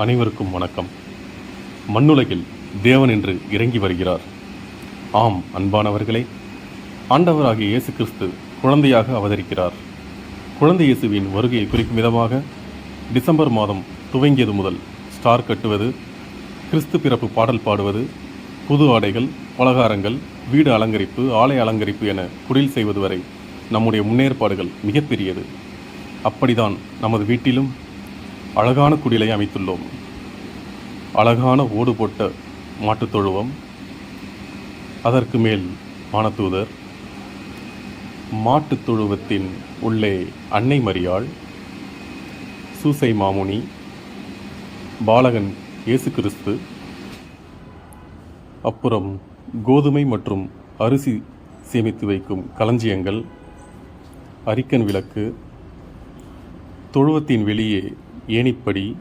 அனைவருக்கும் வணக்கம். மண்ணுலகில் தேவன் என்று இறங்கி வருகிறார். ஆம் அன்பானவர்களே ஆண்டவராகிய இயேசு கிறிஸ்து குழந்தையாக அவதரிக்கிறார். குழந்தை இயேசுவின் வருகையை குறிக்கும் விதமாக டிசம்பர் மாதம் துவங்கியது முதல் ஸ்டார் கட்டுவது கிறிஸ்து பிறப்பு பாடல் பாடுவது புது ஆடைகள் பலகாரங்கள் வீடு அலங்கரிப்பு ஆலை அலங்கரிப்பு என குடில் செய்வது வரை நம்முடைய முன்னேற்பாடுகள் மிகப்பெரியது. அப்படிதான் நமது வீட்டிலும் அழகான குடிலை அமைத்துள்ளோம். அழகான ஓடு போட்ட மாட்டுத் தொழுவம். அதற்கு மேல் மானத்தூதர் மாட்டுத் தொழுவத்தின் உள்ளே அன்னை மரியாள் சூசை மாமுனி பாலகன் இயேசு கிறிஸ்து அப்புறம் கோதுமை மற்றும் அரிசி சேமித்து வைக்கும் களஞ்சியங்கள் அரிக்கன் விளக்கு தொழுவத்தின் வெளியே ஏணிப்படி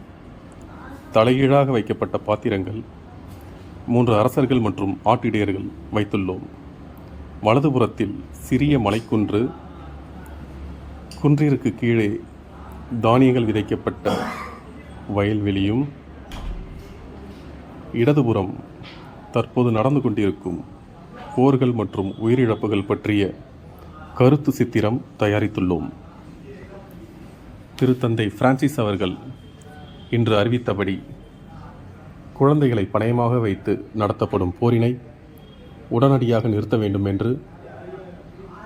தலைகீழாக வைக்கப்பட்ட பாத்திரங்கள் மூன்று அரசர்கள் மற்றும் ஆட்டிடையர்கள் வைத்துள்ளோம். வலதுபுறத்தில் சிறிய மலைக்குன்று குன்றிற்கு கீழே தானியங்கள் விதைக்கப்பட்ட வயல்வெளியும் இடதுபுறம் தற்போது நடந்து கொண்டிருக்கும் போர்கள் மற்றும் உயிரிழப்புகள் பற்றிய கருத்து சித்திரம் தயாரித்துள்ளோம். திருத்தந்தை பிரான்சிஸ் அவர்கள் இன்று அறிவித்தபடி குழந்தைகளை பணயமாக வைத்து நடத்தப்படும் போரினை உடனடியாக நிறுத்த வேண்டும் என்று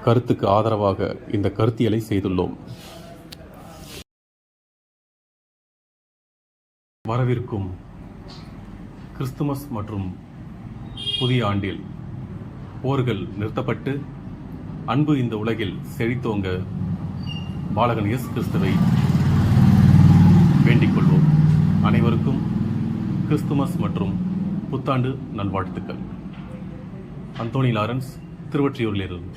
கருத்துக்கு ஆதரவாக இந்த கருத்தியலை செய்துள்ளோம். வரவிருக்கும் கிறிஸ்துமஸ் மற்றும் புதிய ஆண்டில் போர்கள் நிறுத்தப்பட்டு அன்பு இந்த உலகில் செழித்தோங்க பாலகன் எஸ் கிறிஸ்துவை வேண்டிக் கொள்வோம். அனைவருக்கும் கிறிஸ்துமஸ் மற்றும் புத்தாண்டு நல்வாழ்த்துக்கள். Anthony Lawrence திருவொற்றியூரிலிருந்து